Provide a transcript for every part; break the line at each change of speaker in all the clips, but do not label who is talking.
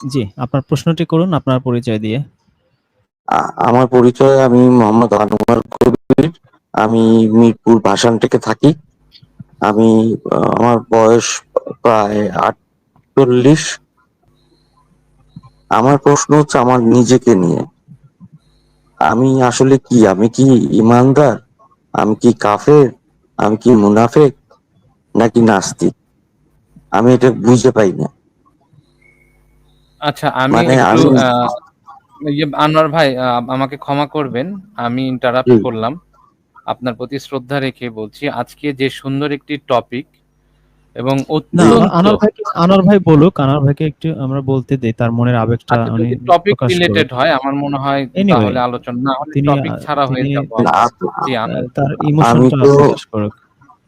জি, আপনার প্রশ্নটি করুন আপনার পরিচয় দিয়ে।
আমার পরিচয় আমি মোহাম্মদ আনোয়ার কবির। আমি মিরপুর ভাসান থেকে থাকি। আমি আমার বয়স প্রায় আটচল্লিশ। আমার প্রশ্ন হচ্ছে আমার নিজেকে নিয়ে। আমি আসলে কি? আমি কি ইমানদার? আমি কি কাফের? আমি কি মুনাফেক? নাকি নাস্তিক? আমি এটা বুঝতে পাই না।
আচ্ছা আমি
মানে
একটু আহ, ইয়ে, আনোয়ার ভাই আমাকে ক্ষমা করবেন। আমি ইন্টারাপ্ট করলাম। আপনার প্রতি শ্রদ্ধা রেখে বলছি আজকে যে সুন্দর একটি টপিক এবং
আনোয়ার ভাই আনোয়ার ভাই বলুক আনোয়ার ভাইকে একটু আমরা বলতে দেই তার মনের আবেগটা
আচ্ছা, টপিক রিলেটেড হয় আমার মনে হয় তাহলে আলোচনা না হলে টপিক ছাড়া হয়ে যাব।
তার ইমোশনটা প্রকাশ করুক।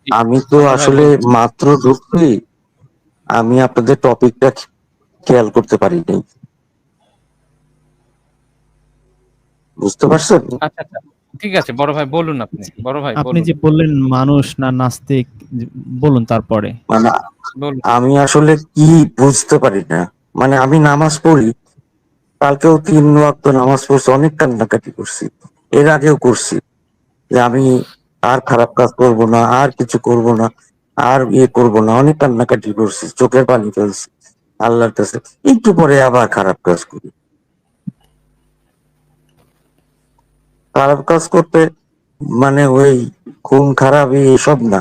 আমি তো আসলে মাত্র ঢুকছি। আমি আপনাদের টপিকটা খেয়াল করতে পারিনি বুঝতে পারছেন?
আচ্ছা আচ্ছা। ঠিক আছে বড় ভাই বলুন আপনি। বড় ভাই
আপনি যে বললেন মানুষ না নাস্তিক বলুন তারপরে।
মানে আমি আসলে কি বুঝতে পারি না। মানে আমি নামাজ পড়ি কালকেও তিন ওয়াক্ত নামাজ পড়ছি অনেক কান্নাকাটি করছি। এর আগেও করছি যে আমি আর খারাপ কাজ করব না আর কিছু করব না আর ইয়ে করব না অনেক কান্নাকাটি করছি চোখের পানি ফেলছি। আল্লাহর কাছে। একটু পরে আবার খারাপ কাজ করি। খারাপ কাজ করতে মানে ওই খুন খারাপ এসব না,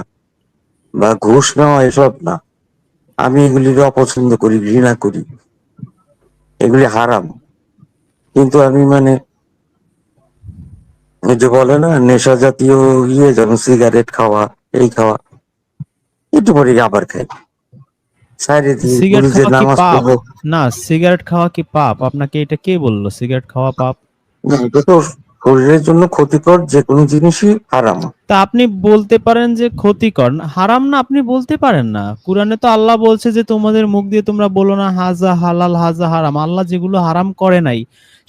বা ঘুষ নেওয়া এসব না। আমি এগুলিকে অপছন্দ করি, ঘৃণা করি। এগুলি হারাম। কিন্তু আমি মানে ওই যে বলে না, নেশা জাতীয় ইয়ে যেমন সিগারেট খাওয়া, এই খাওয়া, একটু পরে আবার খাই।
সিগারেট খাওয়া কি পাপ? না সিগারেট খাওয়া কি পাপ? আপনাকে এটা কে বলল? সিগারেট খাওয়া পাপ?
এটা তো শরীরের জন্য ক্ষতিকর যে কোনো জিনিসই হারাম।
তা আপনি বলতে পারেন যে ক্ষতিকর। হারাম না আপনি বলতে পারেন না। কোরআনে তো আল্লাহ বলছে যে তোমাদের মুখ দিয়ে তোমরা বলো না হাজা হালাল হাজা হারাম। আল্লাহ যেগুলো হারাম করে নাই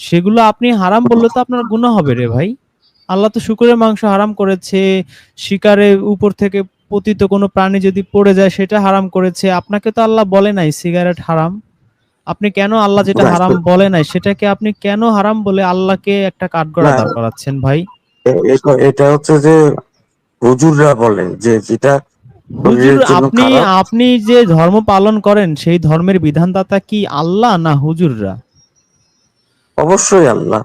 সেগুলো আপনি হারাম বললে তো আপনার গুনাহ হবে রে ভাই। আল্লাহ তো শুকুরের মাংস হারাম করেছে শিকারের উপর থেকে পতিত কোনো প্রাণী যদি পড়ে যায় সেটা হারাম করেছে। আপনাকে তো আল্লাহ বলে নাই সিগারেট হারাম। আপনি কেন আল্লাহ যেটা হারাম বলে নাই সেটাকে আপনি কেন হারাম বলে আল্লাহকে একটা কাঠগড়া দাঁড় করাচ্ছেন ভাই?
এটা- হচ্ছে যে হুজুররা বলে যে যেটা
হুজুর আপনি আপনি যে ধর্ম পালন করেন সেই ধর্মের বিধানদাতা কি আল্লাহ না হুজুররা?
অবশ্যই আল্লাহ।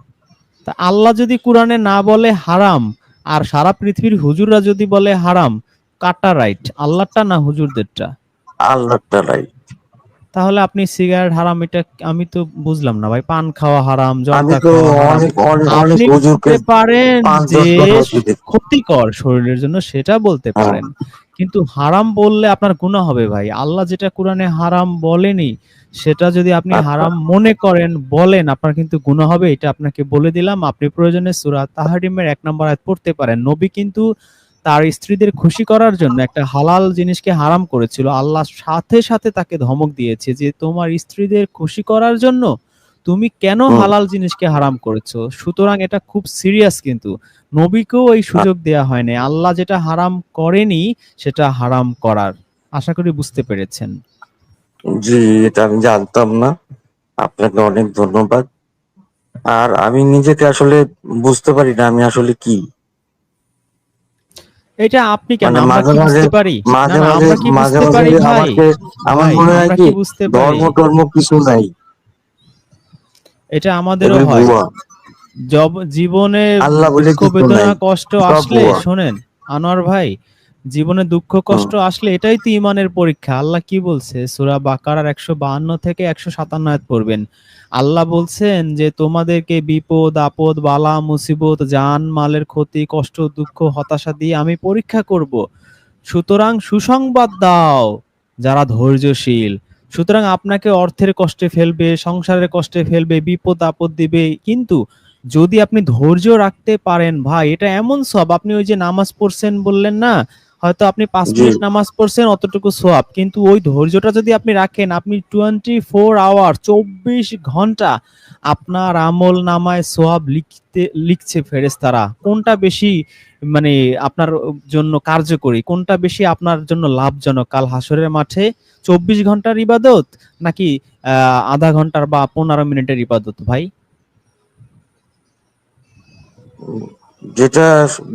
তা আল্লাহ যদি কোরআনে না বলে হারাম আর সারা পৃথিবীর হুজুররা যদি বলে হারাম কাটা রাইট আল্লাহটা না হুজুরদেরটা?
আল্লাহ তালাই
তাহলে আপনি সিগারেট হারাম এটা আমি তো বুঝলাম না ভাই পান খাওয়া হারাম জর্দা খাওয়া আপনি বলতে পারেন যে। ক্ষতিকর শরীরের জন্য সেটা বলতে
হ্যাঁ।
পারেন। কিন্তু হারাম বললে আপনার গুনাহ হবে ভাই। আল্লাহ যেটা কোরআনে হারাম বলেনি সেটা যদি আপনি
আচ্ছা।
হারাম মনে করেন বলেন আপনার কিন্তু গুনাহ হবে এটা আপনাকে বলে দিলাম। আপনি প্রয়োজনে সূরা তাহরিমের এক নম্বর আয়াত পড়তে পারেন। নবী কিন্তু তার স্ত্রীদের খুশি করার জন্য একটা হালাল জিনিসকে হারাম করেছিল। আল্লাহ সাথে সাথে তাকে ধমক দিয়েছে যে তোমার স্ত্রীদের খুশি করার জন্য তুমি কেন হালাল জিনিসকে হারাম করেছ? সুতরাং এটা খুব সিরিয়াস কিন্তু। নবীকেও এই সুযোগ দেয়া হয়নি আল্লাহ যেটা হারাম করেনি সেটা হারাম করার। আশা করি বুঝতে পেরেছেন।
জি এটা আমি জানতাম না। আপনাকে অনেক ধন্যবাদ। আর আমি নিজেকে আসলে বুঝতে পারি না আমি আসলে কি।
এটা আপনি কেন? আমরা কি বুঝতে পারি?
মাঝে মাঝে মাঝে মাঝে আমাকে আমার মনে হয় কি ধর্ম কিছু নাই।
এটা আমাদেরও হয়। জব- জীবনে দুঃখ বেদনা কষ্ট আসলে। শোনেন আনোয়ার ভাই জীবনে দুঃখ কষ্ট আসলে এটাই তো ইমানের পরীক্ষা। আল্লাহ কি বলছে? সূরা বাকারার একশো বাহান্ন থেকে একশো সাতান্ন আয়াত পড়বেন। আল্লাহ বলছেন যে তোমাদেরকে বিপদ, আপদ, বালা, মুসিবত, যান, মালের ক্ষতি, কষ্ট, দুঃখ, হতাশা দিয়ে আমি পরীক্ষা করব। সুতরাং সুসংবাদ দাও যারা ধৈর্যশীল। সুতরাং আপনাকে অর্থের কষ্টে ফেলবে, সংসারের কষ্টে ফেলবে, বিপদ, আপদ দিবে। কিন্তু যদি আপনি ধৈর্য রাখতে পারেন, ভাই, এটা এমন সব। আপনি ওই যে নামাজ পড়ছেন বললেন না হয়তো আপনি পাঁচ। মিনিট নামাজ পড়ছেন অতটুকু সোয়াব। কিন্তু ওই ধৈর্যটা যদি আপনি রাখেন আপনি টোয়েন্টি ফোর আওয়ার চব্বিশ ঘণ্টা আপনার আমল নামায় সোয়াব লিখতে লিখছে ফেরেস্তারা কোনটা বেশি মানে আপনার জন্য কার্যকরী? কোনটা বেশি আপনার জন্য লাভজনক? কাল হাসরের মাঠে চব্বিশ ঘণ্টার ইবাদত নাকি আহ, আধা ঘণ্টার বা পনেরো মিনিটের ইবাদত ভাই?
যেটা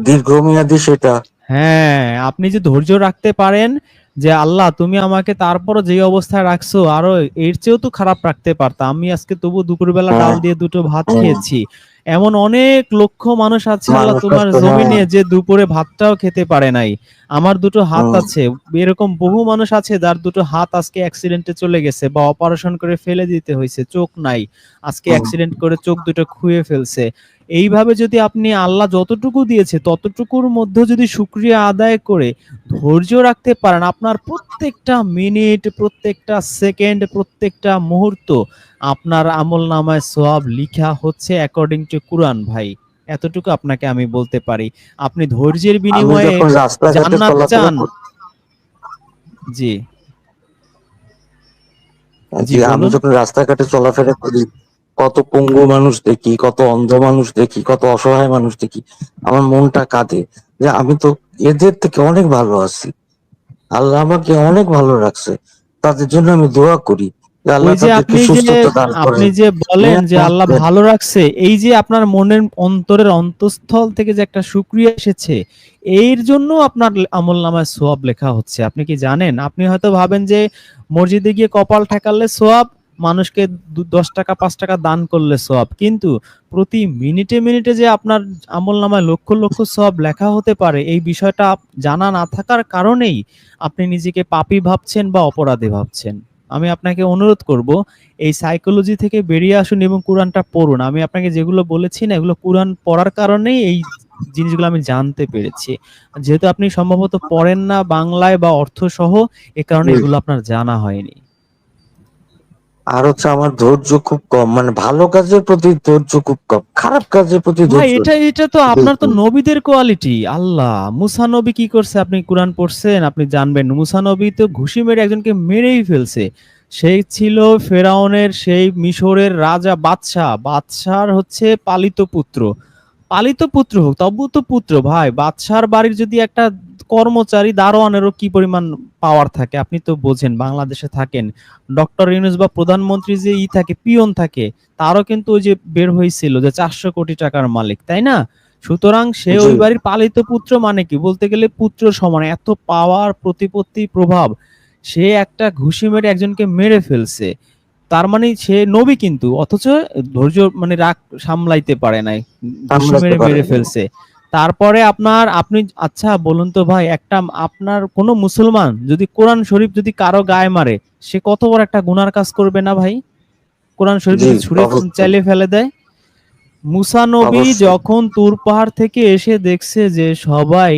দীর্ঘমেয়াদী সেটা।
হ্যাঁ আপনি যে ধৈর্য রাখতে পারেন যে আল্লাহ তুমি আমাকে তারপর যে অবস্থায় রাখছো আরও এর চেয়েও তো খারাপ রাখতে পারতাম আমি আজকে তবু দুপুরবেলা
হ্যাঁ।
ডাল দিয়ে দুটো ভাত খেয়েছি এমন অনেক লক্ষ মানুষ আছে আল্লাহ তোমার
হ্যাঁ।
জমিনে যে দুপুরে ভাতটাও খেতে পারে নাই। আমার দুটো হাত আছে। এরকম বহু মানুষ আছে যার দুটো হাত আজকে অ্যাক্সিডেন্টে চলে গেছে বা অপারেশন করে ফেলে দিতে হয়েছে চোখ নাই। আজকে অ্যাক্সিডেন্ট করে চোখ দুটো খুয়ে ফেলছে। এইভাবে যদি আপনি আল্লাহ যতটুকু দিয়েছে ততটুকুর মধ্যে যদি শুক্রিয়া আদায় করে ধৈর্য রাখতে পারেন আপনার প্রত্যেকটা মিনিট প্রত্যেকটা সেকেন্ড প্রত্যেকটা মুহূর্ত আপনার আমল নামায় সোয়াব লিখা হচ্ছে অ্যাকর্ডিং টু কুরআন ভাই। এতটুকু আপনাকে আমি বলতে পারি। আপনি ধৈর্যের বিনিময়ে জান্নাত চান। জি। জি,
আমি। যখন রাস্তাঘাটে চলাফেরা করি কত পঙ্গু মানুষ দেখি কত অন্ধ মানুষ দেখি কত অসহায় মানুষ দেখি আমার মনটা কাঁদে যে আমি তো এদের থেকে অনেক ভালো আছি। আল্লাহ আমাকে অনেক ভালো রাখছে। তাদের জন্য আমি দোয়া করি।
আপনি যে বলেন যে
হ্যাঁ,
আল্লাহ
হ্যাঁ।
ভালো রাখছে এই যে আপনার মনের অন্তরের অন্তঃস্থল থেকে যে একটা শুকরিয়া এসেছে এর জন্য আপনার আমল নামায় সোয়াব লেখা হচ্ছে। আপনি কি জানেন? আপনি হয়তো ভাবেন যে মসজিদে গিয়ে কপাল ঠেকালে সোয়াব মানুষকে দশ টাকা পাঁচ টাকা দান করলে সোয়াব। কিন্তু প্রতি মিনিটে মিনিটে যে আপনার আমল নামায় লক্ষ লক্ষ সোয়াব লেখা হতে পারে এই বিষয়টা জানা না থাকার কারণেই আপনি নিজেকে পাপী ভাবছেন বা অপরাধী ভাবছেন। আমি আপনাকে অনুরোধ করব এই সাইকোলজি থেকে বেরিয়ে আসুন এবং কোরআনটা পড়ুন। আমি আপনাকে যেগুলো বলেছি না এগুলো কোরআন পড়ার কারণেই এই জিনিসগুলো আমি জানতে পেরেছি। যেহেতু আপনি সম্ভবত পড়েন না বাংলায় বা অর্থ সহ এ কারণে এগুলো আপনার জানা হয়নি।
আর হচ্ছে আমার ধৈর্য খুব কম। মানে ভালো কাজের প্রতি ধৈর্য খুব কম খারাপ কাজের প্রতি
ভাই এটা এটা তো আপনার তো নবীদের কোয়ালিটি আল্লাহ। মুসা নবী কি করছে? আপনি কোরআন পড়ছেন আপনি জানবেন। মুসা নবী তো ঘুষি মেরে একজনকে মেরেই ফেলছে। সেই ছিল ফেরাউনের সেই মিশরের রাজা বাদশাহ। বাদশার হচ্ছে পালিত পুত্র। পালিত পুত্র হোক তবু তো পুত্র ভাই। বাদশার বাড়ির যদি একটা কর্মচারী দারোয়ানেরও কি পরিমাণ পাওয়ার থাকে? আপনি তো বোঝেন বাংলাদেশে থাকেন। ডক্টর ইউনুস বা প্রধানমন্ত্রী যে ই থাকে পিয়ন থাকে তারও কিন্তু ওই যে বের হয়েছিল যে চারশো কোটি টাকার মালিক তাই না? সুতরাং সে ওই বাড়ির পালিত পুত্র মানে কি? বলতে গেলে পুত্র সমান এত পাওয়ার প্রতিপত্তি প্রভাব সে একটা ঘুষি মেরে একজনকে মেরে ফেলছে। তার মানে সে নবী কিন্তু অথচ ধৈর্য মানে রাগ সামলাইতে পারে নাই ঘুষি মেরে মেরে ফেলছে। তারপরে আপনার আপনি আচ্ছা বলুন তো ভাই একটা আপনার কোন মুসলমান যদি কোরআন শরীফ যদি কারও গায়ে মারে সে কত বড় একটা গুনার কাজ করবে না ভাই? কোরআন শরীফ যদি ছুঁড়ে। চাইলে ফেলে দেয়? মুসা নবী যখন তুর পাহাড় থেকে এসে দেখছে যে সবাই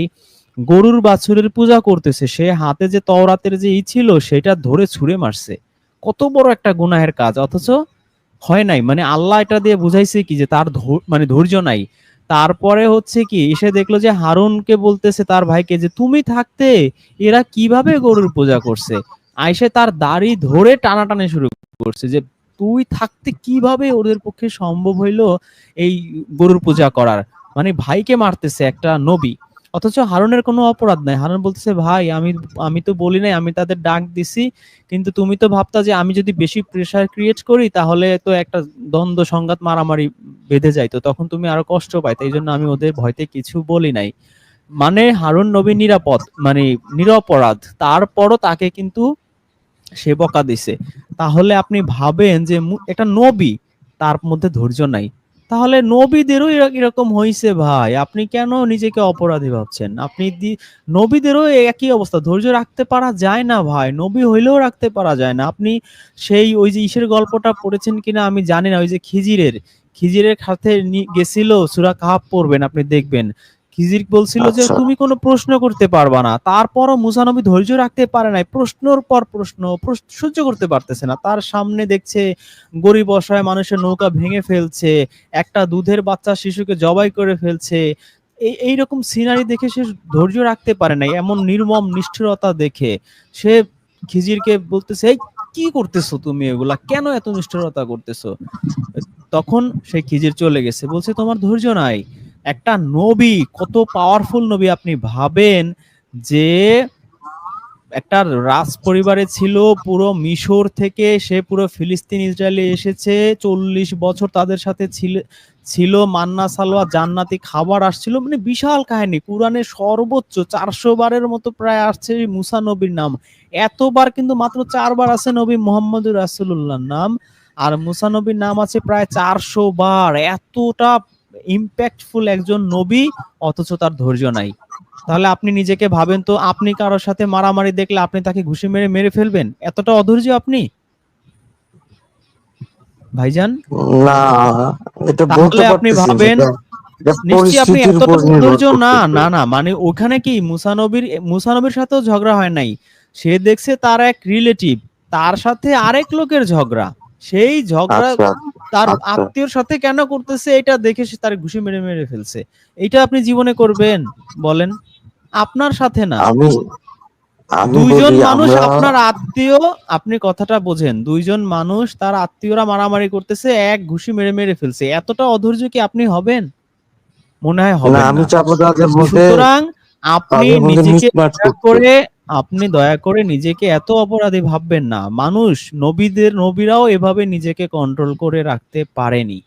গরুর বাছুরের পূজা করতেছে সে হাতে যে তওরাতের যে ই ছিল সেটা ধরে ছুঁড়ে মারছে। কত বড় একটা গুনাহের কাজ অথচ হয় নাই। মানে আল্লাহ এটা দিয়ে বুঝাইছে কি যে তার মানে ধৈর্য নাই। তারপরে হচ্ছে কি, এসে দেখল যে হারুনকে বলতেছে তার ভাইকে যে, তুমি থাকতে, এরা কীভাবে গরুর পূজা করছে? আইসে তার দাড়ি ধরে টানাটানি শুরু করছে যে, তুই থাকতে কীভাবে ওদের পক্ষে সম্ভব হইল এই গরুর পূজা করার? মানে ভাইকে মারতেছে একটা নবী। অথচ হারুনের কোনো অপরাধ নাই। হারুন বলতেছে, ভাই, আমি আমি তো বলি নাই, আমি তাদের ডাক দিছি, কিন্তু তুমি তো ভাবতা যে আমি যদি বেশি প্রেসার ক্রিয়েট করি, তাহলে তো একটা দ্বন্দ্ব, সংঘাত, মারামারি বেঁধে যাইতো তখন তুমি আরও কষ্ট পাইতে এই জন্য আমি ওদের ভয়তে কিছু বলি নাই। মানে হারুন নবী নিরাপদ মানে নিরপরাধ। তারপরও তাকে কিন্তু সে বকা দিছে। তাহলে আপনি ভাবেন যে একটা নবী তার মধ্যে ধৈর্য নাই। তাহলে নবীদেরও এরা- এরকম হয়েছে ভাই। আপনি কেন নিজেকে অপরাধী ভাবছেন? আপনি নবীদেরও একই অবস্থা। ধৈর্য রাখতে পারা যায় না ভাই। নবী হইলেও রাখতে পারা যায় না। আপনি সেই ওই যে ইসের গল্পটা পড়েছেন কিনা আমি জানি না। ওই যে খিজিরের খিজিরের সাথে গেছিল, সুরা কাহাব পড়বেন, আপনি দেখবেন। খিজির বলছিল যে
আচ্ছা।
তুমি কোনো প্রশ্ন করতে পারবা না। তারপরও মুসানবী ধৈর্য রাখতে পারে নাই। প্রশ্নর পর প্রশ্ন প্রশ্ন সহ্য করতে পারতেছে না। তার সামনে দেখছে গরিব অসহায় মানুষের নৌকা ভেঙে ফেলছে একটা দুধের বাচ্চা শিশুকে জবাই করে ফেলছে। এই এইরকম সিনারি দেখে সে ধৈর্য রাখতে পারে নাই এমন নির্মম নিষ্ঠুরতা দেখে। সে খিজিরকে বলতেছে এই কি করতেছো তুমি এগুলা? কেন এত নিষ্ঠুরতা করতেছো? তখন সে খিজির চলে গেছে। বলছে তোমার ধৈর্য নাই। একটা নবী, কত পাওয়ারফুল নবী আপনি ভাবেন যে একটা রাজ পরিবারে ছিল, পুরো মিশর থেকে সে পুরো ফিলিস্তিন, ইসরায়েলে এসেছে, চল্লিশ বছর তাদের সাথে ছিল ছিল, মান্না, সালোয়া, জান্নাতি খাবার আসছিল মানে বিশাল কাহিনী। কোরআনে সর্বোচ্চ চারশো বারের মতো প্রায় আসছে মুসা নবীর নাম। এতবার কিন্তু মাত্র চারবার আছে নবী মোহাম্মদ রাসুল্লাহর নাম, আর মুসা নবীর নাম আছে প্রায় চারশো বার। এতটা ইম্প্যাক্টফুল একজন নবী অথচ তার ধৈর্য নাই। তাহলে আপনি নিজেকে ভাবেন তো আপনি কারোর সাথে মারামারি দেখলে আপনি তাকে ঘুষি মেরে মেরে ফেলবেন? এতটা অধৈর্য আপনি? ভাইজান?
না এটা বলতে
আপনি ভাবেন, নিশ্চয়ই আপনি এতটা
উপর নির্ভর
ধৈর্য না না না মানে ওখানে কি মুসানবীর মুসানবীর সাথেও ঝগড়া হয় নাই? সে দেখছে তার এক রিলেটিভ তার সাথে আরেক লোকের ঝগড়া। সেই ঝগড়া
আচ্ছা
তার
আচ্ছা।
আত্মীয়র সাথে কেন করতেছে এটা দেখে সে তার ঘুষি মেরে মেরে ফেলছে। এটা আপনি জীবনে করবেন বলেন। আপনার সাথে না।
আমি আমি
দুইজন মানুষ আপনার আত্মীয় আপনি কথাটা বোঝেন। দুইজন মানুষ তার আত্মীয়রা মারামারি করতেছে এক ঘুষি মেরে মেরে ফেলছে। এতটা অধৈর্য কি আপনি হবেন? মনে হয়
না
হবে
আমি তাদের মধ্যে
সুতরাং আপনি নিজেকে করে আপনি দয়া করে নিজেকে এত অপরাধী ভাববেন না। মানুষ, নবীদের, নবীরাও এভাবে নিজেকে কন্ট্রোল করে রাখতে পারেনি।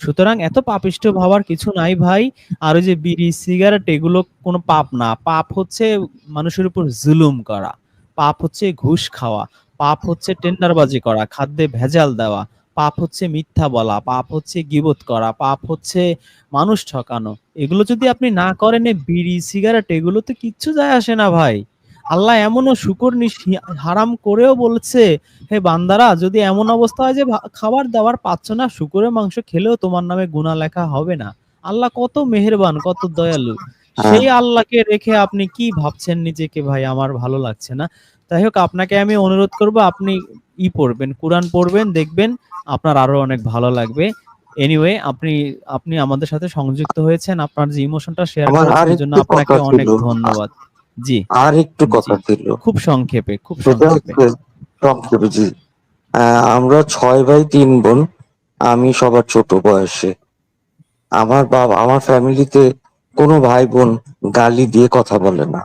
সুতরাং এত পাপিষ্ট ভাবার কিছু নাই ভাই। আর ওই যে বিড়ি সিগারেট এগুলো কোনো পাপ না। পাপ হচ্ছে মানুষের উপর জুলুম করা। পাপ হচ্ছে ঘুষ খাওয়া। পাপ হচ্ছে টেন্ডারবাজি করা, খাদ্যে ভেজাল দেওয়া। পাপ হচ্ছে মিথ্যা বলা। পাপ হচ্ছে গিবত করা। পাপ হচ্ছে মানুষ ঠকানো। এগুলো যদি আপনি না করেন বিড়ি সিগারেট এগুলো তো কিচ্ছু যায় আসে না ভাই। আল্লাহ এমনও শুকর হারাম করেও বলছে হে বান্দারা যদি এমন অবস্থা হয় যে খাবার দাবার পাচ্ছ না শুকরের মাংস খেলেও তোমার নামে গুণা লেখা হবে না। আল্লাহ কত মেহেরবান কত দয়ালু। সেই আল্লাহকে রেখে আপনি কি ভাবছেন নিজেকে ভাই আমার ভালো লাগছে না যাই হোক আপনাকে আমি অনুরোধ করব আপনি ই পড়বেন কোরআন পড়বেন দেখবেন আপনার আরও অনেক ভালো লাগবে। এনিওয়ে আপনি আপনি আমাদের সাথে সংযুক্ত হয়েছেন আপনার যে ইমোশনটা শেয়ার করার জন্য আপনাকে অনেক ধন্যবাদ। জি।
আর একটু কথা ছিল।
খুব সংক্ষেপে খুব সংক্ষেপে।
সংক্ষেপে জি। আমরা ছয় ভাই তিন বোন আমি সবার ছোট বয়সে। আমার বাবা আমার ফ্যামিলিতে কোনো ভাই বোন গালি দিয়ে কথা বলে না।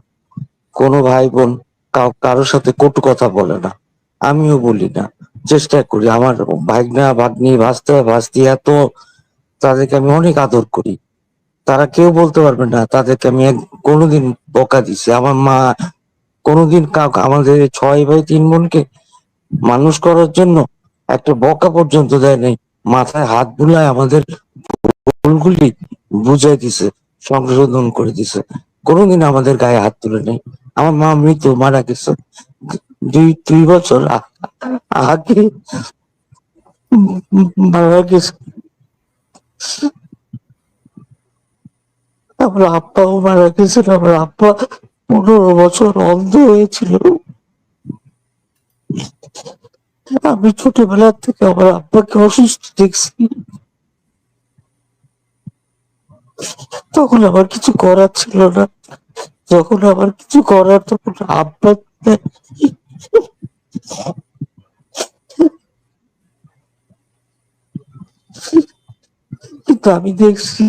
কোনো ভাই বোন কারোর সাথে কটু কথা বলে না। আমিও বলি না। চেষ্টা করি। আমার ভাগনা ভাগ্নি ভাস্তা ভাস্তি এত তাদেরকে আমি অনেক আদর করি। তারা কেউ বলতে পারবে না, তাদেরকে আমি কোনোদিন বকা দিছি আমার মা কোনোদিন কাউকে আমাদের ছয় ভাই, তিন বোনকে মানুষ করার জন্য একটা বকা পর্যন্ত দেয় নাই মাথায় হাত বুলায় আমাদের ভুলগুলি বুঝাই দিছে, সংশোধন করে দিছে। কোনোদিন আমাদের গায়ে হাত তুলে নেই আমার মা মৃত মারা গেছে। দুই দুই বছর আগে মারা গেছে। আমার আব্বাও মারা গেছেন, আমার আব্বা পনেরো বছর অন্ধ হয়েছিল। আমি ছোটবেলার থেকে আমার আব্বাকে অসুস্থ দেখছি। তখন আমার কিছু করার ছিল না। যখন আমার কিছু করার, তখন আব্বা কিন্তু আমি দেখছি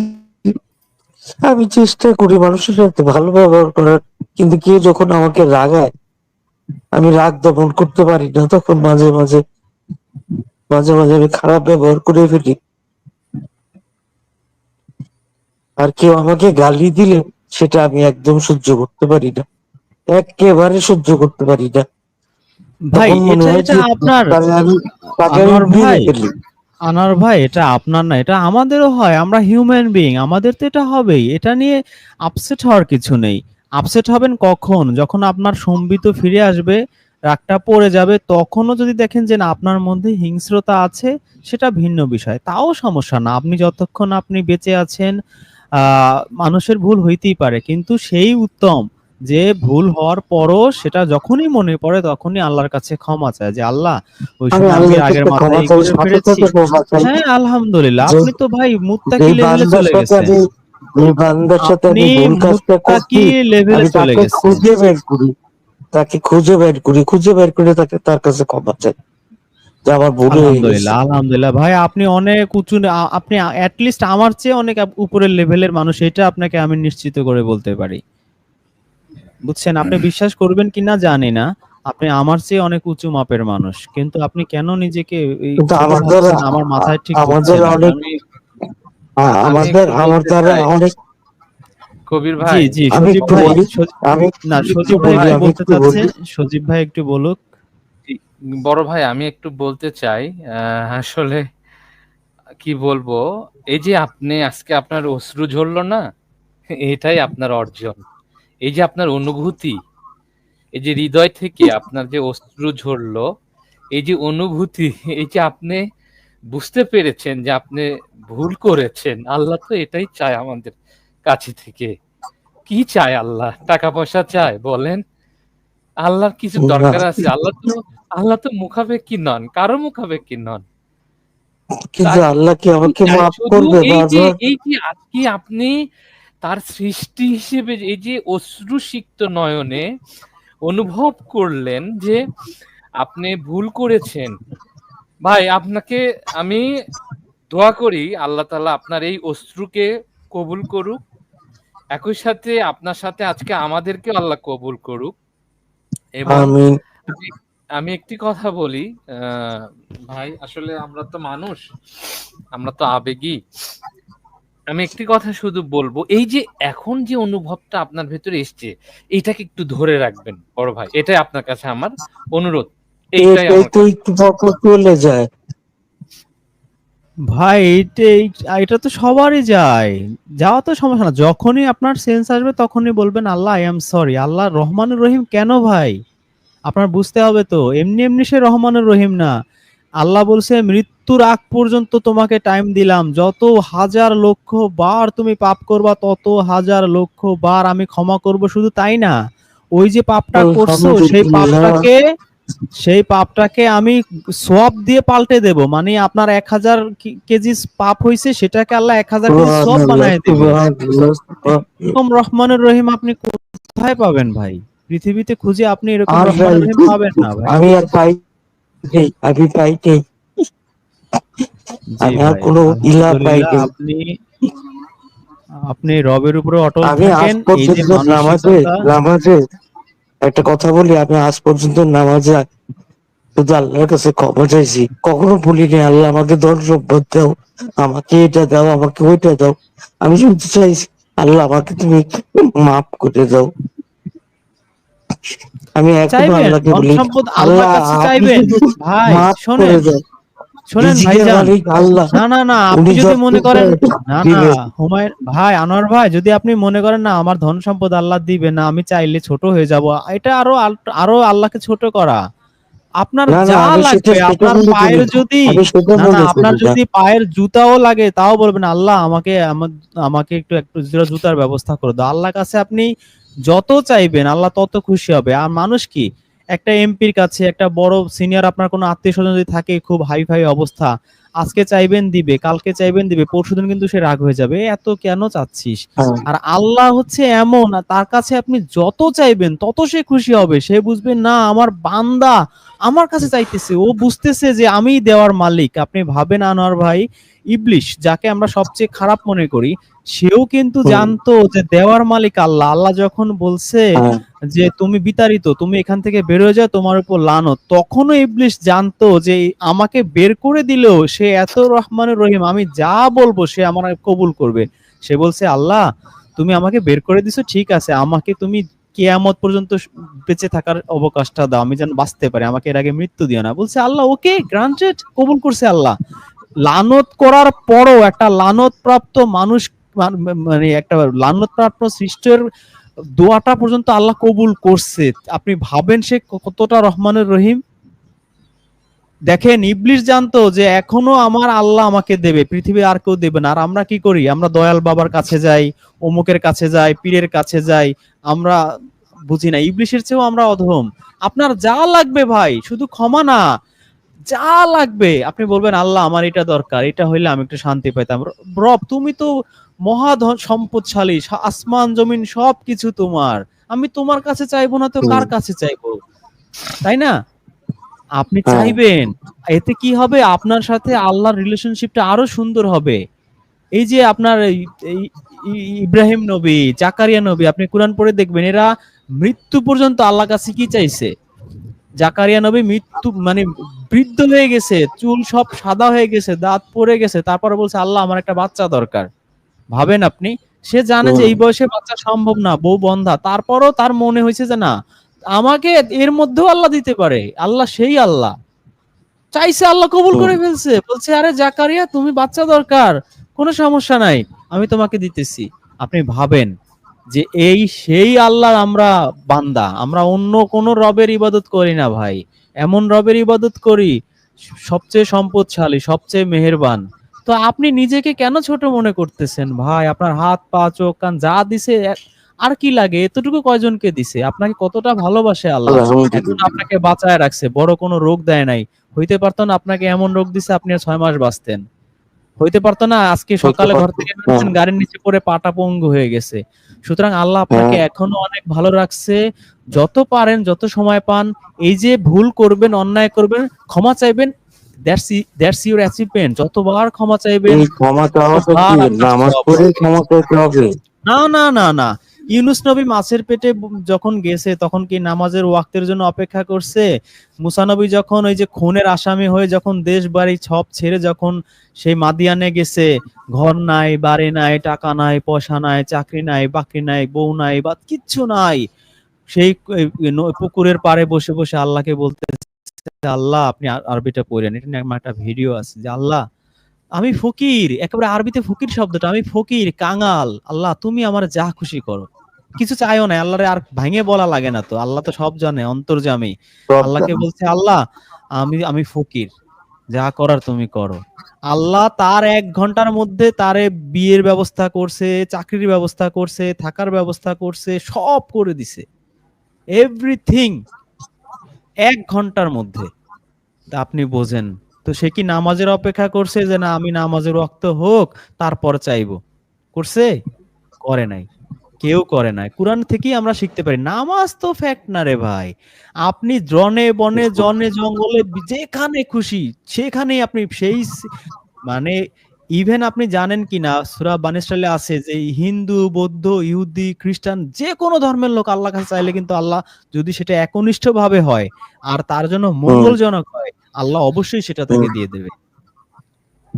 আমি চেষ্টা করি মানুষের সাথে ভালো ব্যবহার করার কিন্তু কেউ যখন আমাকে রাগায় আমি রাগ দমন করতে পারি না তখন মাঝে মাঝে মাঝে মাঝে আমি খারাপ ব্যবহার করে ফেলি। আর কেউ আমাকে গালি দিলে সেটা আমি একদম সহ্য করতে পারি না। একেবারে সহ্য করতে পারি না।
ভাই এটা এটা আপনার ভাই আনার ভাই, এটা আপনার না, এটা আমাদেরও হয়, আমরা হিউম্যান বিইং আমাদের তো এটা হবেই। এটা নিয়ে আপসেট হওয়ার কিছু নেই। আপসেট হবেন কখন? যখন আপনার সম্বিত ফিরে আসবে, রাগটা পড়ে যাবে, তখনও যদি দেখেন যে না, আপনার মধ্যে হিংস্রতা আছে, সেটা ভিন্ন বিষয়। তাও সমস্যা না। আপনি যতক্ষণ আপনি বেঁচে আছেন মানুষের ভুল হইতেই পারে। কিন্তু সেই উত্তম যে ভুল হওয়ার পরও সেটা যখনই মনে পড়ে তখনই আল্লাহর কাছে ক্ষমা চায় যে আল্লাহ ওই সময় আমি আগের মাথায় হ্যাঁ আলহামদুলিল্লাহ আপনি তো ভাই মুত্তাকি লেভেলে চলে গেছেন।
আমি বান্দার সাথে আমি
আপনি
ভুল কাজটা
মুত্তাকি
করছি
লেভেলে চলে গেছেন।
খুঁজে বের করি তাকে খুঁজে বের করি খুঁজে বের করে তাকে তার কাছে ক্ষমা চাই। আমার ভুল গেছে
আলহামদুলিল্লাহ আলহামদুলিল্লাহ। ভাই আপনি অনেক উঁচু আপনি অ্যাটলিস্ট আমার চেয়ে অনেক উপরের লেভেলের মানুষ এটা আপনাকে আমি নিশ্চিত করে বলতে পারি। বুঝছেন আপনি বিশ্বাস করবেন কিনা জানি না। আপনি আমার চেয়ে অনেক উঁচু মাপের মানুষ। কিন্তু আপনি কেন নিজেকে
আমার
ভাবছেন?
দ্বারা-
আমার মাথায় ঠিক না।
অনেক আমাদের আমার দ্বারা অনেক
কবির ভাই।
জি
আমি
সজীব ভাই
আমি
না সজীব ভাই বলতে চাচ্ছে সজীব ভাই একটু বলুক।
বড় ভাই আমি একটু বলতে চাই আহ, আসলে কি বলব? এই যে আপনি আজকে আপনার অশ্রু ঝরলো না এটাই আপনার অর্জন। এই যে আপনার অনুভূতি এই যে হৃদয় থেকে আপনার যে অশ্রু ঝরলো এই যে অনুভূতি এই যে আপনি বুঝতে পেরেছেন যে আপনি ভুল করেছেন আল্লাহ তো এটাই চায় আমাদের কাছে থেকে। কি চায় আল্লাহ? টাকা পয়সা চায় বলেন। আল্লাহর কিছু দরকার আছে। আল্লাহ তো আল্লাহ তো মুখাপেক্ষী নন। কারও মুখাপেক্ষী নন।
কিন্তু আল্লাহ কি আমাকে মাফ করবে?
এই যে
বারবার
এই যে আজকে আপনি তার সৃষ্টি হিসেবে এই যে অশ্রুসিক্ত নয়নে অনুভব করলেন যে আপনি ভুল করেছেন। ভাই আপনাকে আমি দোয়া করি আল্লাহ তাআলা আপনার এই অশ্রুকে কবুল করুক। একই সাথে আপনার সাথে আজকে আমাদেরকে আল্লাহ কবুল করুক। এবং আমি আমি একটি কথা বলি আহ, ভাই আসলে আমরা তো মানুষ আমরা তো আবেগী। আমি একটি কথা শুধু বলব এই যে এখন যে অনুভবটা আপনার ভেতরে এসছে এটাকে একটু ধরে রাখবেন বড় ভাই। এটাই আপনার কাছে আমার অনুরোধ। এইটাই
চলে যায়।
ভাই এটা তো সবারই যায়। যাওয়া তো সমস্যা না। যখনই আপনার সেন্স আসবে তখনই বলবেন Allah I am sorry Allah রহমানুর রহিম কেন ভাই? আপনার বুঝতে হবে তো। এমনি এমনি সে রহমানুর রহিম না। আল্লাহ বলছে মৃত্যুর আগ পর্যন্ত তোমাকে টাইম দিলাম। যত হাজার লক্ষ বার তুমি পাপ করবা তত হাজার লক্ষ বার আমি ক্ষমা করব। শুধু তাই না ওই যে পাপটা করছ সেই পাপটাকে সেই পাপটাকে আমি সোয়াব দিয়ে পাল্টে দেব। মানে আপনার এক হাজার কেজি পাপ হয়েছে সেটাকে আল্লাহ এক হাজার কেজি সোয়াব বানায় দেবে। এরকম রহমানুর রহিম আপনি কোথায় পাবেন ভাই? পৃথিবীতে খুঁজে আপনি এরকম রহমানুর
ভাই,
রহিম পাবেন না ভাই।
আমি আর পাই আমি পাই নেই।
জি
আমি আর কোনো ইলা পাই
আপনি আপনি রবের উপরে অটল
আমি আজ পর্যন্ত নামাজে নামাজে একটা কথা বলি আমি আজ পর্যন্ত নামাজে শুধু আল্লাহর কাছে ক্ষমা চাইছি। কখনো বলিনি আল্লাহ আমাকে ধন সম্পদ দাও আমাকে এটা দাও আমাকে ওইটা দাও। আমি শুনতে চাইছি আল্লাহ আমাকে তুমি মাফ করে দাও। আমি আল্লাহকে
ধন
বলি
সম্পদ
আল্লাহ
আল্লাহর কাছে চাইবেন? ভাই
মাফ
শোনেন
করে দাও
শোনেন
রিজিকের
ভাইজান। না না না আপনি যদি মনে করেন না না
দিবেন।
হুমায়ুন ভাই আনোয়ার ভাই যদি আপনি মনে করেন না আমার ধন সম্পদ আল্লাহ দিবে না আমি চাইলে ছোট হয়ে যাব। এটা আরও আরও আল্লাহকে ছোট করা। আপনার যা লাগবে আপনার পায়ের যদি না না আপনার যদি পায়ের জুতাও লাগে তাও বলবেন আল্লাহ আমাকে আমা- আমাকে একটু একটু জুতার ব্যবস্থা করে দাও। আল্লাহ কাছে আপনি যত চাইবেন আল্লাহ তত খুশি হবে। আর মানুষ কি? একটা এমপির কাছে একটা বড় সিনিয়র আপনার কোনো আত্মীয় স্বজন যদি থাকে খুব হাই ফাই অবস্থা আজকে চাইবেন দিবে কালকে চাইবেন দিবে পরশুদিন কিন্তু সে রাগ হয়ে যাবে। এত কেন চাচ্ছিস?
হ্যাঁ।
আর আল্লাহ হচ্ছে এমন তার কাছে আপনি যত চাইবেন তত সে খুশি হবে। সে বুঝবে না আমার বান্দা আমার কাছে চাইতেছে ও বুঝতেছে যে আমি দেওয়ার মালিক। আপনি ভাবেন আনোয়ার ভাই ইবলিশ যাকে আমরা সবচেয়ে খারাপ মনে করি সেও কিন্তু জানতো যে দেওয়ার মালিক আল্লাহ। আল্লাহ যখন বলছে
হ্যাঁ।
যে তুমি বিতাড়িত তুমি এখান থেকে বের হয়ে যাও তোমার উপর লানো তখনও ইবলিশ জানতো যে আমাকে বের করে দিলেও সে এত রহমানুর রহিম আমি যা বলব সে আমার কবুল করবে। সে বলছে আল্লাহ তুমি আমাকে বের করে দিছো ঠিক আছে আমাকে তুমি কেয়ামত পর্যন্ত বেঁচে থাকার অবকাশটা দাও, আমি যেন বাঁচতে পারি, আমাকে এর আগে মৃত্যু দিও না। বলছে, আল্লাহ, ওকে গ্রান্টেড কবুল করছে আল্লাহ। লানত করার পরও একটা লানত প্রাপ্ত মানুষ মানে একটা লানত প্রাপ্ত সৃষ্টের দোয়াটা পর্যন্ত আল্লাহ কবুল করছে। আপনি ভাবেন সে কতটা রহমানের রহিম? দেখেন ইবলিশ জানতো যে এখনও আমার আল্লাহ আমাকে দেবে পৃথিবী আর কেউ দেবে না। আর আমরা কি করি? আমরা দয়াল বাবার কাছে যাই অমুকের কাছে যাই পীরের কাছে যাই আমরা বুঝি না। ইবলিশের চেয়েও আমরা অধম। আপনার যা লাগবে ভাই শুধু ক্ষমা না যা লাগবে। আপনি বলবেন আল্লাহ আমার এটা দরকার এটা হইলে আমি একটু শান্তি পাইতাম। রব তুমি তো মহাধন সম্পদশালী আসমান জমিন সব কিছু তোমার। আমি তোমার কাছে চাইব না তো কার কাছে চাইব? তাই না? আপনি
হ্যাঁ।
চাইবেন এতে কি হবে? আপনার সাথে আল্লাহর রিলেশনশিপটা আরও সুন্দর হবে। এই যে আপনার ইব্রাহিম নবী জাকারিয়া নবী আপনি কোরআন পড়ে দেখবেন এরা মৃত্যু পর্যন্ত আল্লাহ কাছে কি চাইছে? জাকারিয়া নবী মৃত্যু মানে বৃদ্ধ হয়ে গেছে চুল সব সাদা হয়ে গেছে দাঁত পড়ে গেছে তারপরে বলছে আল্লাহ আমার একটা বাচ্চা দরকার। ভাবেন আপনি? সে জানে যে এই বয়সে বাচ্চা সম্ভব না বউ বন্ধা। তারপরও তার মনে হয়েছে যে না আমাকে এর মধ্যেও আল্লাহ দিতে পারে। আল্লাহ সেই আল্লাহ। চাইছে আল্লাহ কবুল করে ফেলছে। বলছে আরে জাকারিয়া তুমি বাচ্চা দরকার। কোনো সমস্যা নাই। আমি তোমাকে দিতেছি। আপনি ভাবেন যে এই সেই আল্লাহ আমরা বান্দা। আমরা অন্য কোন রবের ইবাদত করি না ভাই। এমন রবের ইবাদত করি সবচেয়ে সম্পদশালী সবচেয়ে মেহেরবান। তো আপনি নিজেকে কেন ছোট মনে করতেছেন? ভাই আপনার হাত পা চোখ কান যা দিছে আর কি লাগে? এতটুকু কয়জনকে দিছে? আপনাকে কতটা ভালোবাসে আল্লাহ? আপনাকে বাঁচায় রাখছে। বড় কোনো রোগ দেয় নাই। হইতে পারতো না আপনাকে এমন রোগ দিছে আপনি আর ছয় মাস বাঁচতেন। হইতে পারতো না আজকে সকালে ঘর থেকে বেরোচ্ছেন
হ্যাঁ।
গাড়ির নিচে পড়ে পাটা পঙ্গু হয়ে গেছে। সুতরাং আল্লাহ আপনাকে
হ্যাঁ।
এখনও অনেক ভালো রাখছে। যত পারেন যত সময় পান এই যে ভুল করবেন অন্যায় করবেন ক্ষমা চাইবেন দ্যাটস দ্যাটস ইউর অ্যাচিভমেন্ট। যতবার ক্ষমা চাইবেন
ক্ষমা চাওয়াটা কি নামাজ পড়ে ক্ষমা চাইতে হবে।
না না না না। ইউনুস নবী মাছের পেটে যখন গেছে, তখন কি নামাজের ওয়াক্তের জন্য অপেক্ষা করছে? মুসা নবী যখন ওই যে খুনের আসামি হয়ে যখন দেশ বাড়ি সব ছেড়ে যখন সেই মাদিয়ানে গেছে, ঘর নাই, বাড়ি নাই, টাকা নাই, পয়সা নাই, চাকরি নাই, বাকরি নাই, বউ নাই, বা কিচ্ছু নাই, সেই পুকুরের পাড়ে বসে বসে আল্লাহকে বলতে আল্লাহ, আপনি আর- আরবিটা পড়েন। এটা নিয়ে আমার একটা ভিডিও আছে যে, আল্লাহ, আমি ফকির। একেবারে আরবিতে ফকির শব্দটা, আমি ফকির, কাঙাল। আল্লাহ, তুমি আমার যা খুশি করো। কিছু চাইও না আল্লাহরে আর ভাঙে বলা লাগে না তো। আল্লাহ তো সব জানে অন্তর্জামী আল্লাহকে। বলছে আল্লাহ আমি আমি ফকির যা করার তুমি করো। আল্লাহ তার এক ঘণ্টার মধ্যে তারে বিয়ের ব্যবস্থা করছে চাকরির ব্যবস্থা করছে থাকার ব্যবস্থা করছে সব করে দিছে। এভরিথিং এক ঘণ্টার মধ্যে। আপনি বোঝেন তো সে কি নামাজের অপেক্ষা করছে যে না আমি নামাজের রক্ত হোক তারপর চাইব? করছে? করে নাই। কেউ করে নাই কোরআন থেকেই আমরা শিখতে পারি। নামাজ তো ফ্যাক্ট না রে ভাই। আপনি জনে বনে জনে জঙ্গলে যেখানে খুশি সেখানেই আপনি সেই মানে ইভেন আপনি জানেন কি না সুরা বানিস্টালে আছে যে হিন্দু বৌদ্ধ ইহুদি খ্রিস্টান যে কোনো ধর্মের লোক আল্লাহ কাছে চাইলে কিন্তু আল্লাহ যদি সেটা একনিষ্ঠ ভাবে হয় আর তার জন্য মঙ্গলজনক হয় আল্লাহ অবশ্যই সেটা তাকে দিয়ে দেবে।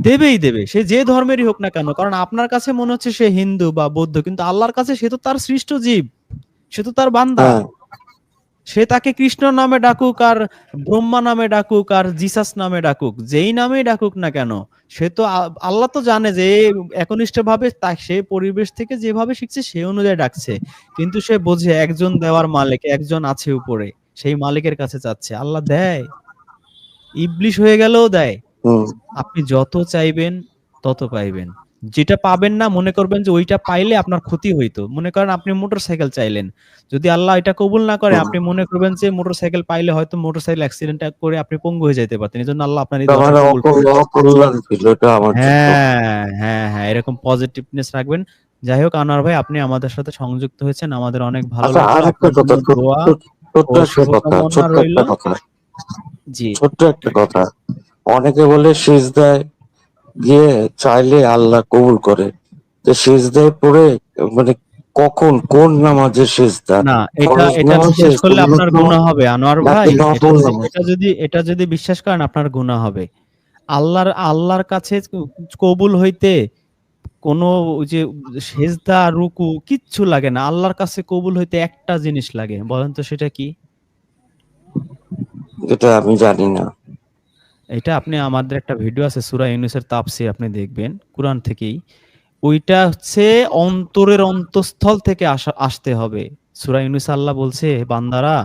দেবেই দেবে সে যে ধর্মেরই হোক না কেন কারণ আপনার কাছে মনে হচ্ছে সে হিন্দু বা বৌদ্ধ কিন্তু আল্লাহর কাছে সে তো তার সৃষ্ট জীব সে তো তার বান্দা।
হ্যাঁ।
সে তাকে কৃষ্ণ নামে ডাকুক আর ব্রহ্মা নামে ডাকুক আর জিসাস নামে ডাকুক যেই নামেই ডাকুক না কেন সে তো আল্লাহ তো জানে যে একনিষ্ঠ ভাবে সে পরিবেশ থেকে যেভাবে শিখছে সে অনুযায়ী ডাকছে কিন্তু সে বোঝে একজন দেওয়ার মালিক একজন আছে উপরে সেই মালিকের কাছে চাচ্ছে আল্লাহ দেয়। ইবলিশ হয়ে গেলেও দেয়। আপনি যত চাইবেন তত পাইবেন। যেটা পাবেন না মনে করবেন যে ওইটা পাইলে আপনার ক্ষতি হইতো। মনে করেন আপনি মোটরসাইকেল চাইলেন। যদি আল্লাহ এটা কবুল না করে আপনি মনে করবেন যে মোটরসাইকেল পাইলে হয়তো মোটরসাইকেল অ্যাক্সিডেন্ট করে আপনি পঙ্গু হয়ে যেতে পারতেন। এই জন্য আল্লাহ আপনার হ্যাঁ হ্যাঁ হ্যাঁ এরকম পজিটিভনেস রাখবেন। যাই হোক আনোয়ার ভাই আপনি আমাদের সাথে সংযুক্ত হয়েছেন। আমাদের অনেক ভালো
আচ্ছা ছোট্ট একটা কথা
শুভকামনা
ছোট্ট একটা কথা।
জি।
ছোট্ট একটা কথা। অনেকে বলে সিজদায় গিয়ে চাইলে আল্লাহ কবুল করে। তো সিজদায় পড়ে মানে কখন কোন নামাজের সিজদা?
না এটা এটা
নামাজে
বিশ্বাস করলে আপনার গুনাহ হবে আনোয়ার ভাই? এটা যদি- এটা যদি বিশ্বাস করেন আপনার গুনাহ হবে। আল্লাহর আল্লাহর কাছে কবুল হইতে কোনো যে সেজদা রুকু কিচ্ছু লাগে না। আল্লাহর কাছে কবুল হইতে একটা জিনিস লাগে। বলেন তো সেটা কি?
এটা আমি জানি না।
এটা আপনি আমাদের একটা ভিডিও আছে, সুরা ইউনুসের তাফসীর আপনি দেখবেন, কোরআন থেকেই। ওইটা হচ্ছে অন্তরের অন্তঃস্থল থেকে আসা, আসতে হবে। সূরা ইউনূস আল্লাহ বলছে, বান্দারা,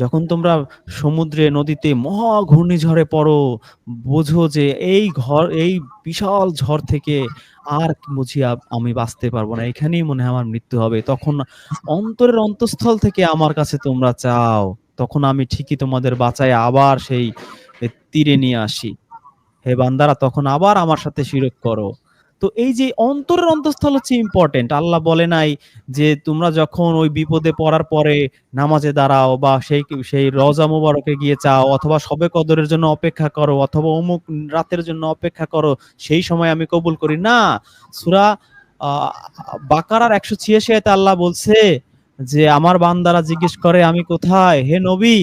যখন তোমরা সমুদ্রে, নদীতে মহা ঘূর্ণিঝড়ে পড়ো, বোঝো যে এই ঘর, এই বিশাল ঝড় থেকে আর বুঝি আমি বাঁচতে পারব না, এখানেই মনে হয় আমার মৃত্যু হবে। তখন অন্তরের অন্তঃস্থল থেকে আমার কাছে তোমরা চাও, তখন আমি ঠিকই তোমাদের বাঁচায়, আবার সেই তীরে নিয়ে আসি। হে বান্দারা, তখন আবার আমার সাথে শিরক করো। তো এই যে অন্তরের অন্তঃস্থল হচ্ছে ইম্পর্টেন্ট আল্লাহ বলে নাই যে তোমরা যখন ওই বিপদে পড়ার পরে নামাজে দাঁড়াও বা সেই সেই রজা মোবারকে গিয়ে চাও অথবা সবে কদরের জন্য অপেক্ষা করো অথবা অমুক রাতের জন্য অপেক্ষা করো, সেই সময় আমি কবুল করি। না, সুরা বাকারার একশো ছিয়াশি আল্লাহ বলছে যে, আমার বান্দারা জিজ্ঞেস করে, আমি কোথায়? হে নবী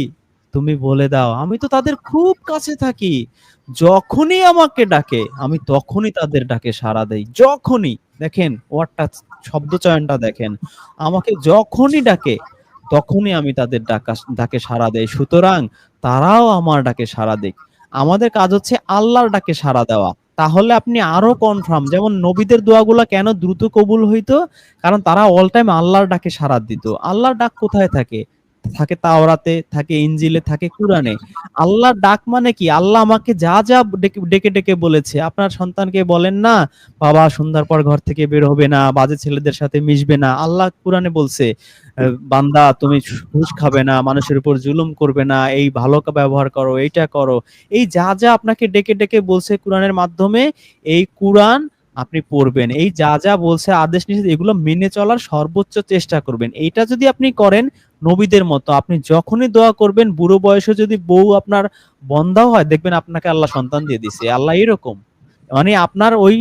তুমি বলে দাও। আমি তো তাদের খুব কাছে থাকি। যখনই আমাকে ডাকে, আমি তখনই তাদের ডাকে সাড়া দেই। যখনই, দেখেন, ওয়ার্ডটা, শব্দ চয়নটা দেখেন। আমাকে যখনই ডাকে, তখনই আমি তাদের ডাকা, ডাকে সাড়া দেই। সুতরাং তারাও আমার ডাকে সাড়া দেয় আমাদের কাজ হচ্ছে আল্লাহর ডাকে সাড়া দেওয়া। তাহলে আপনি আরও কনফার্ম যেমন নবীদের দোয়াগুলা কেন দ্রুত কবুল হইতো? কারণ তারা অল টাইম আল্লাহর ডাকে সাড়া দিত। আল্লাহর ডাক কোথায় থাকে? থাকে তাওরাতে, থাকে ইঞ্জিলে থাকে কোরআনে। আল্লাহর ডাক মানে কি? আল্লাহ আমাকে যা যা ডেকে ডেকে বলেছে। আপনার সন্তানকে বলেন না, বাবা, সন্ধ্যার পর ঘর থেকে বের হবে না, বাজে ছেলেদের সাথে মিশবে না। আল্লাহ কুরআনে বলছে বান্দা, তুমি ঘুষ খাবে না, মানুষের উপর জুলুম করবে না, এই ভালো ব্যবহার করো, এইটা করো। এই যা যা আপনাকে ডেকে ডেকে বলছে কোরআনের মাধ্যমে, এই কোরআন আপনি পড়বেন। এই যা যা বলছে আদেশ নিষেধ, এগুলো মেনে চলার সর্বোচ্চ চেষ্টা করবেন। এইটা যদি আপনি করেন নবীদের মতো, আপনি যখনই দোয়া করবেন, বুড়ো বয়সে যদি বউ আপনার বন্ধাও হয়, দেখবেন আপনাকে আল্লাহ সন্তান দিয়ে দিছে। আল্লাহ এরকম। মানে আপনার ওই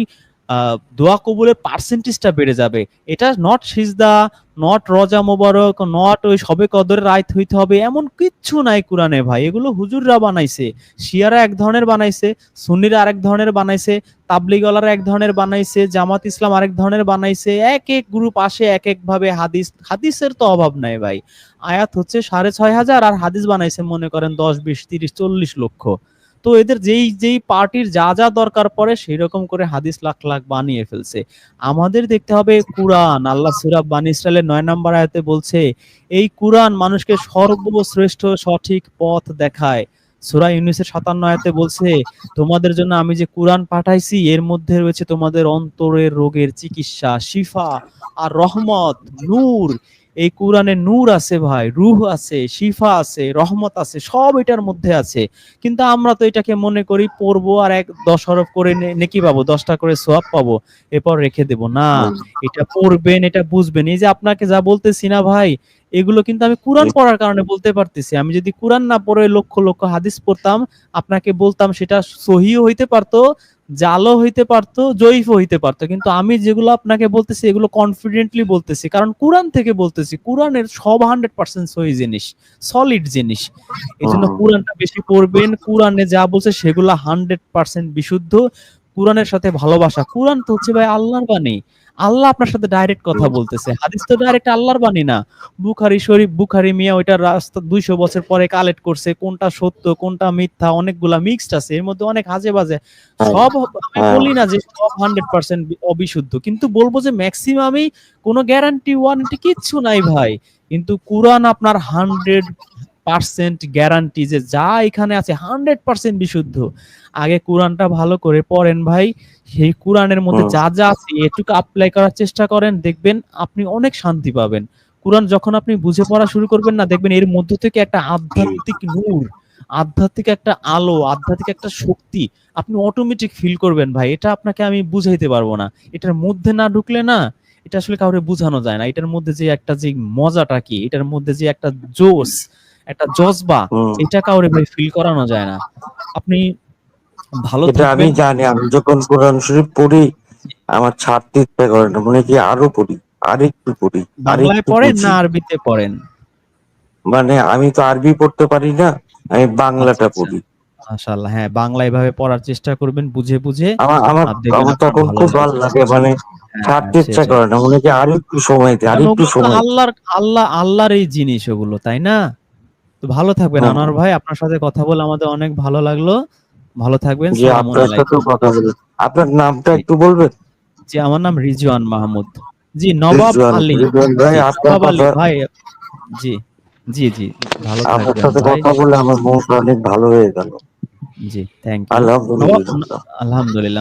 দোয়া কবুলের পার্সেন্টেজটা বেড়ে যাবে। এটা নট সিজদা নট রজা মোবারক নট ওই সবে কদরের রায় হইতে হবে, এমন কিচ্ছু নাই কোরআনে ভাই। এগুলো হুজুররা বানাইছে, শিয়ারা এক ধরনের বানাইছে, সুন্নিরা আরেক ধরনের বানাইছে, তাবলিগলারা এক ধরনের বানাইছে, জামাত ইসলাম আরেক ধরনের বানাইছে, এক এক গ্রুপ আসে, এক এক ভাবে হাদিস। হাদিসের তো অভাব নাই ভাই। আয়াত হচ্ছে সাড়ে ছয় হাজার আর হাদিস বানাইছে, মনে করেন দশ, বিশ, তিরিশ, চল্লিশ লক্ষ। তো এদের যেই যেই পার্টির যা যা দরকার পড়ে সেই রকম করে হাদিস লাখ লাখ বানিয়ে ফেলছে। আমাদের দেখতে হবে কুরআন। আল্লাহ সুরাব বানি ইসরায়েলের নয় নম্বর আয়াতে বলছে, এই কুরআন মানুষকে সর্বশ্রেষ্ঠ সঠিক পথ দেখায়। সুরা ইউনুসের সাতান্ন আয়াতে বলছে, তোমাদের জন্য আমি যে কুরআন পাঠাইছি, এর মধ্যে রয়েছে তোমাদের অন্তরের রোগের চিকিৎসা, শিফা আর রহমত, নূর। এই কোরআনে নূর আছে ভাই রুহ আছে শিফা আছে রহমত আছে সব এটার মধ্যে আছে। কিন্তু আমরা তো এটাকে মনে করি পড়ব আর এক দশ হরফ করে নেকি পাবো দশটা করে সোয়াব পাবো এরপর রেখে দেব। না এটা পড়বেন এটা বুঝবেন। এই যে আপনাকে যা বলতেছি না ভাই এগুলো কিন্তু আমি কোরআন পড়ার কারণে বলতে পারতেছি। আমি যদি কোরআন না পড়ে লক্ষ লক্ষ হাদিস পড়তাম আপনাকে বলতাম সেটা সহিও হইতে পারতো জালও হইতে পারতো জৈফ হইতে পারতো। কিন্তু আমি যেগুলো আপনাকে বলতেছি এগুলো কনফিডেন্টলি বলতেছি। কারণ কোরআন থেকে বলতেছি কোরআনের সব হান্ড্রেড পার্সেন্ট সহি জিনিস সলিড জিনিস। এই জন্য। কোরআনটা বেশি পড়বেন কোরআনে যা বলছে সেগুলো হান্ড্রেড পার্সেন্ট বিশুদ্ধ কোরআনের সাথে ভালোবাসা। কোরআন তো হচ্ছে ভাই আল্লাহর বাণী। আল্লাহ আপনার সাথে ডাইরেক্ট কথা বলতেছে। হাদিস তো ডাইরেক্ট আল্লাহর বাণী না। বুখারি শরীফ বুখারি মিয়া ওইটা রাস্তা দুইশো বছর পরে কালেক্ট করছে কোনটা সত্য কোনটা মিথ্যা অনেকগুলা মিক্সড আছে। এর মধ্যে অনেক হাজে বাজে। সব আমি
হ্যাঁ।
বলি না যে সব হান্ড্রেড পার্সেন্ট অবিশুদ্ধ। কিন্তু বলব যে ম্যাক্সিমামই কোনো গ্যারান্টি ওয়ারেন্টি কিচ্ছু নাই ভাই। কিন্তু কোরআন আপনার হান্ড্রেড পার্সেন্ট গ্যারান্টি যে যা এখানে আছে হান্ড্রেড পার্সেন্ট বিশুদ্ধ। আগে কোরআনটা ভালো করে পড়েন ভাই। সেই কোরআনের মধ্যে যা যা আছে এটুকু অ্যাপ্লাই করার চেষ্টা করেন দেখবেন আপনি অনেক শান্তি পাবেন। কোরআন যখন আপনি বুঝে পড়া শুরু করবেন না দেখবেন এর মধ্য থেকে একটা আধ্যাত্মিক নূর আধ্যাত্মিক একটা আলো আধ্যাত্মিক একটা শক্তি আপনি অটোমেটিক ফিল করবেন ভাই। এটা আপনাকে আমি বুঝাইতে পারব না। এটার মধ্যে না ঢুকলে না এটা আসলে কাউরে বোঝানো যায় না। এটার মধ্যে যে একটা যে মজাটা কি এটার মধ্যে যে একটা জোশ একটা জজবা এটা কাউরে ভাই ফিল করানো যায় না। আপনি ভালো
এটা আমি জানি আমি যখন কোরআন শরীফ পড়ি আমার ছাড়তে ইচ্ছা করে না মনে কি আরও পড়ি আরেকটু পড়ি
বাংলায় পড়েন না আরবিতে পড়েন?
মানে আমি তো আরবি পড়তে পারি না আমি বাংলাটা
আচ্ছা, আচ্ছা।
পড়ি
মাশাআল্লাহ হ্যাঁ বাংলা এভাবে পড়ার চেষ্টা করবেন বুঝে বুঝে
আমার আমার তখন খুব ভালো লাগে মানে ছাড়তে ইচ্ছা করে না মনে কি আরেকটু সময় দে
কারণ
আরেকটু সময়
আল্লাহর আল্লাহ আল্লাহর এই জিনিস ওগুলো তাই না? তো ভালো থাকবেন
হ্যাঁ।
আনোয়ার ভাই আপনার সাথে কথা বলে আমাদের অনেক ভালো লাগল। ভালো থাকবেন
আপনার নামটা একটু বলবেন?
জি আমার নাম রিজওয়ান মাহমুদ। জি নবাব আলী।
ভাই আপনার
নবাব আলী ভাই জি জি জি ভালো
আপনার সাথে কথা বলে আমার মন অনেক ভালো হয়ে গেল।
জি থ্যাংক ইউ
আলহামদুলিল্লাহ।
আলহামদুলিল্লাহ।